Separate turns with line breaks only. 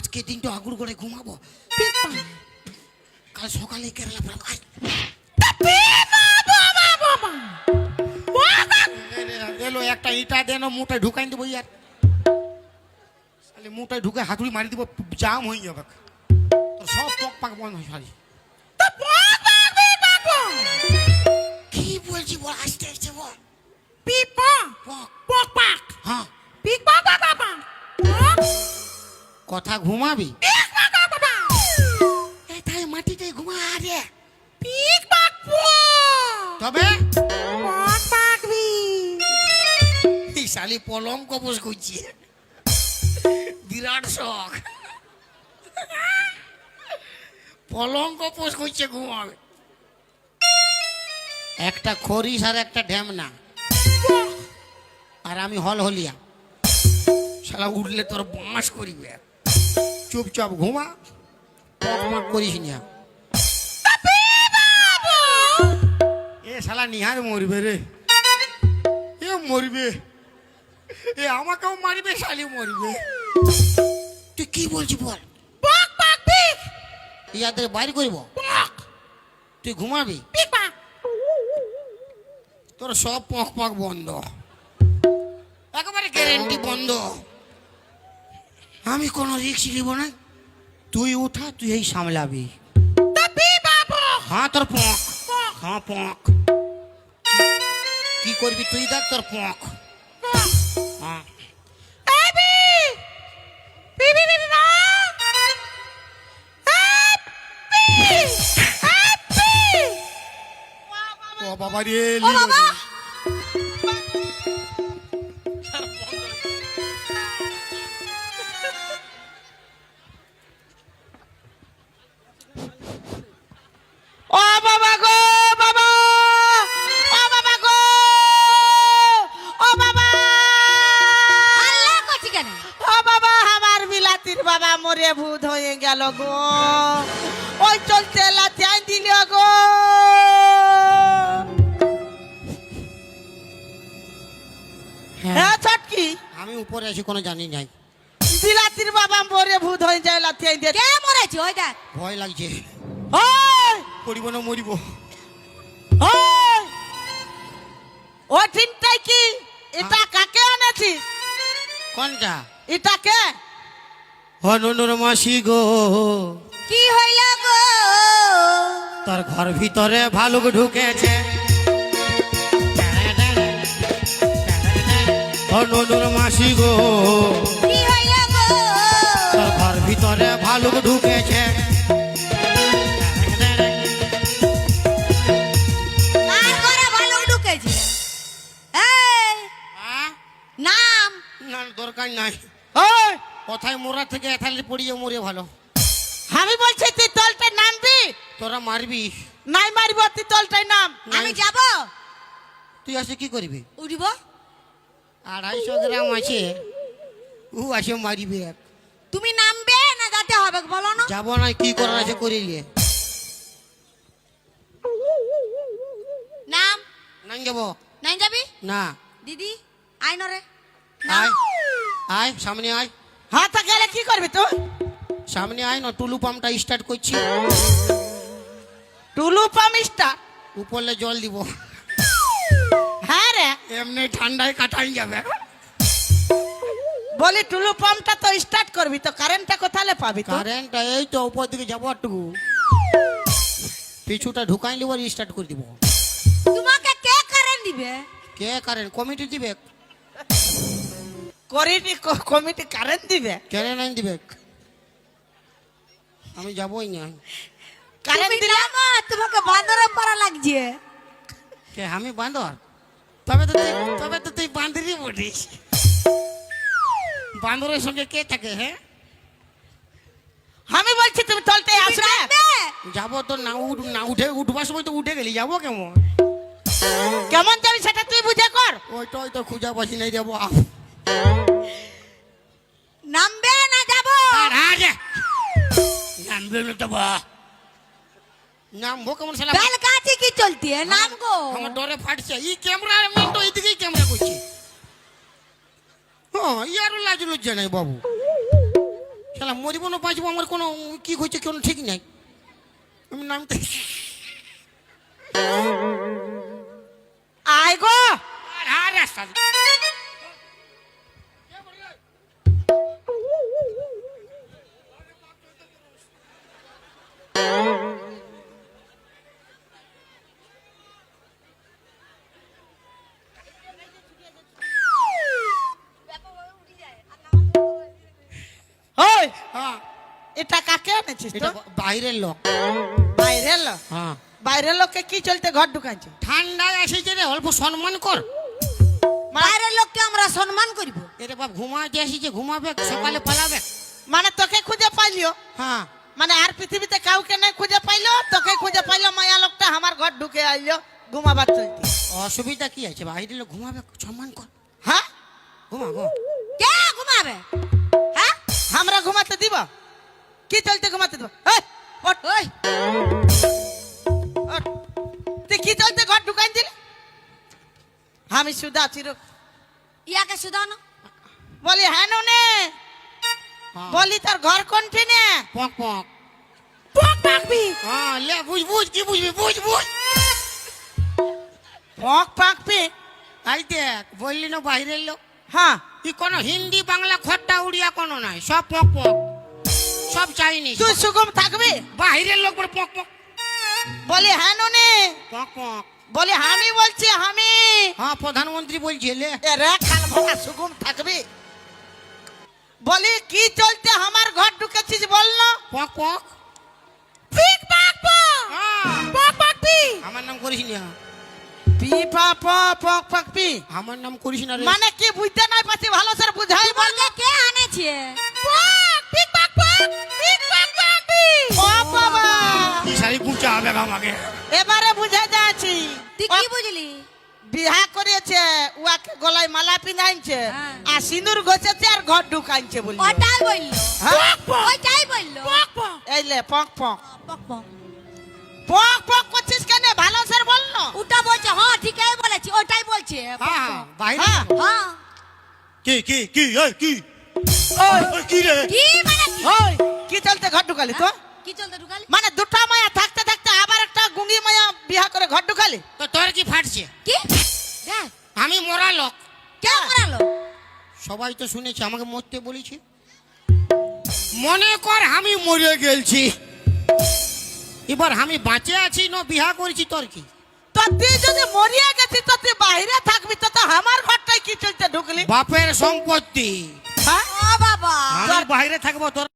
আজকে দিনটা আগুর করে ঘুমাবো। কাল সকালে কেরালা। এলো একটা ইটা দেন মুটায় ঢুকাই দেবো ইয়ার। তাহলে মুটায় ঢুকে হাতুড়ি মারি দিব জাম হয়ে যাবে। তোর সব পক পাক বন্ধ হয়ে যাবে। কি বলছি বল আসতে আসতে বল। পক। হ্যাঁ। কথা ঘুমাবি? এটাই মাটিতে ঘুমা রে তবে? শালি পলম কপস করছি। বিরাট শখ। পলম কপস করছে ঘুমাবে। একটা খরিস আর একটা ঢ্যামনা আর আমি হল হলিয়া শালা উঠলে তোর বাঁশ করিবে। চুপচাপ ঘুমা পকমাক করিস না। এ শালা নিহার মরবে রে। এ মরবে। এ আমাকেও মারবে শালি মরবে। তুই কি বলছি বল? ইয়াদের বাইর করিব? তুই ঘুমাবি? তোর সব পক পক বন্ধ। একেবারে গ্যারেন্টি বন্ধ। আমি কোনো রিক্স নিব না। তুই উঠা তুই এই সামলাবি। হ্যাঁ তোর পক। হ্যাঁ পক। কি করবি তুই দেখ তোর পক। হ্যাঁ। ও বাবা! রে।
গো ওই চলতে লাচাই দিল গো হ্যাঁ। ছটকি?
আমি উপরে আছি কোনো জানি নাই।
বিলাতির বাবা মরে ভূত হয়ে যায় লাচাই দিয়ে।
কে মরেছে? ওই দেখ।
ভয় লাগছে।
ওই!
পড়িব না মরিব।
ওই! ও চিন্তাই কি? এটা কাকে এনেছিস
কোনটা?
এটা কে?
হনুর মাসি গো।
কি হইল গো?
তোর ঘর ভিতরে ভালুক ঢুকেছে। অননুর মাসি গো।
কি হইল গো?
তোর ঘর ভিতরে ভালুক ঢুকেছে। কোথায় মোরা থেকে এথালি পড়িয়ে মরে ভালো।
আমি বলছি তুই তলটায় নামবি
তোরা মারবি।
নাই মারিব তুই তলটায় নাম।
আমি যাব?
তুই আসে কি করবি?
উঠিব
আড়াইশো গ্রাম আছে। ও আসে মারিবে এক
তুমি নামবে না যেতে হবে বলো না?
যাব না কি করার আছে করিলে।
নাম?
নাই যাব।
নাই যাবি?
না।
দিদি? আয় নরে।
আয়। আয় সামনে আয়।
হাতে গেলে কি করবি তুই?
সামনে আয় না টুলু পাম্পটা স্টার্ট করছি।
টুলু পামিসটা
উপরলে জল দিব।
হ্যাঁ রে।
এমনি ঠান্ডায় কাটাই যাবে।
বলি টুলু পাম্পটা তো স্টার্ট করবি তো কারেন্টটা কোথালে পাবি
কারেন্টটা এই তো উপর দিকে যাব একটু। পিছুটা ঢুকাই নিব আর স্টার্ট করে দিব।
তোমাকে কে কারেন্ট দিবে?
কে কারেন্ট কমিটি দিবে?
করিটি কমিটি কারেন্ট দিবে?
কেন নাই দিবে। আমি যাবোই না।
কারেন্ট
তুমি
দিলে
তোমাকে বান্দরে পারা লাগছে।
কে আমি বান্দর? তবে তো তুই তবে তো তুই বান্দরই বলিস বান্দরের সঙ্গে কে থাকে হ্যাঁ?
আমি বলছি তুমি
তুমি
আসবে?
যাব তো না উঠ না উঠে উঠবার সময় তো উঠে গেলি যাব কেমন?
কেমন যাবি সেটা তুই বুঝে কর।
ওইটা ওই তো খুঁজা পাচ্ছি নাই যাব। আহ।
নামবে না যাব?
নামবে না তো বা। নামবো কেমন সালা
বেল কাছে কি চলতি? है নাম
আমার ডরে ফাটছে। এই ক্যামেরা এমন তো এইদিকেই ক্যামেরা করছে। হ্যাঁ ইয়ারও লাজ লজ্জা নাই বাবু। শালা মরিব না বাঁচবো আমার কোনো কি হয়েছে কোনো ঠিক নাই। আমি নামতে
আয় গো।
আর
এটা তো
বাইরের লোক
বাইরের লোক
হ্যাঁ
বাইরের লোককে কি চলতে ঘর ঢুকাইছে
ঠান্ডায় এসেছে রে অল্প সম্মান কর
বাইরের লোককে আমরা সম্মান করব
এটা বাপ ঘুমাতে এসেছে ঘুমাবে সকালে পালাবে
মানে তোকে খুঁজে পাইলিও
হ্যাঁ
মানে আর পৃথিবীতে কাউকে নাই খুঁজে পাইলো তোকে খুঁজে পাইলো মায়া লোকটা আমার ঘর ঢুকে আইলো ঘুমাবার চলতে
অসুবিধা কি আছে বাইরের লোক ঘুমাবে সম্মান কর
হ্যাঁ
ঘুমা ঘুমা
কে ঘুমাবে হ্যাঁ
আমরা ঘুমাতে দিব কি চলতে ঘুমাতে দিব। তুই কি চলতে ঘর ঢুকাই দিলি? আমি সুদা চির
ইয়াকে শুধাও না।
বলি হ্যাঁ নে
হ্যাঁ।
বলি তোর ঘর কোনটি নে?
পক পক।
পক পাকবি।
হ্যাঁ লে বুঝ বুঝ কি বুঝবি বুঝ বুঝ।
পক পাকবি।
এই দেখ বললি না বাইরের লোক?
হ্যাঁ।
ই কোনো হিন্দি বাংলা খট্টা উড়িয়া কোনো নাই সব পক পক। সব চাইনি।
তুই সুগম থাকবি?
বাইরের লোক বলে পক পক।
বলি হ্যাঁ নে
পক পক।
বলে আমি বলছি আমি।
হ্যাঁ প্রধানমন্ত্রী বলছে লে।
সুগম থাকবি। বলি কি চলতে আমার ঘর ঢুকেছিস বল না?
পক পক।
পিক পাক পক
হ্যাঁ।
পক পি।
আমার নাম করিস না।
পি পা প পক পাকবি
আমার নাম করিস না
মানে কি বুঝতে নাই পাচ্ছি ভালো স্যার বুঝাই বল।
কে আনেছে
ও বাবা
কি কুচা হবে আমাকে
এবারে বুঝে যাচ্ছি।
তুই কি বুঝলি?
বিহা করেছে উয়াকে গলায় মালা পিনাইছে
হ্যাঁ।
আর সিঁদুর ঘষেছে আর ঘর ঢুকাইছে বলি।
ওটাই বলল? বলল?
এই লে পক পক
পক পক।
পক পক করছিস কেন? ভালো স্যার বল না
ওটা বলছে হ্যাঁ ঠিকই বলেছি ওটাই বলছে
হ্যাঁ বাইরে
হ্যাঁ।
হ্যাঁ।
কি কি কি এই কি?
ওই
কি রে?
কি?
ওই কি চলতে ঘর ঢুকালি তো?
কি চলতে ঢুকালি?
মানে দুটা মায়া থাকতে থাকতে আবার একটা গুঙ্গি মায়া বিহা করে ঘর ঢুকালি?
তো তোর কি ফাটছে?
কি? দেখ।
আমি মরা লোক।
কে মারালো
সবাই তো শুনেছে আমাকে মরতে বলেছে। মনে কর আমি মরে গেলছি। এবার আমি বাঁচে আছি না বিহা করেছি তোর কি?
তো তুই যদি মরিয়া গেছিস তো তুই বাইরে থাকবি তো তো আমার ঘরটাই কি চলতে ঢুকলি?
বাপের সম্পত্তি।
হ্যাঁ?
ও বাবা।
আমি বাইরে থাকব তোর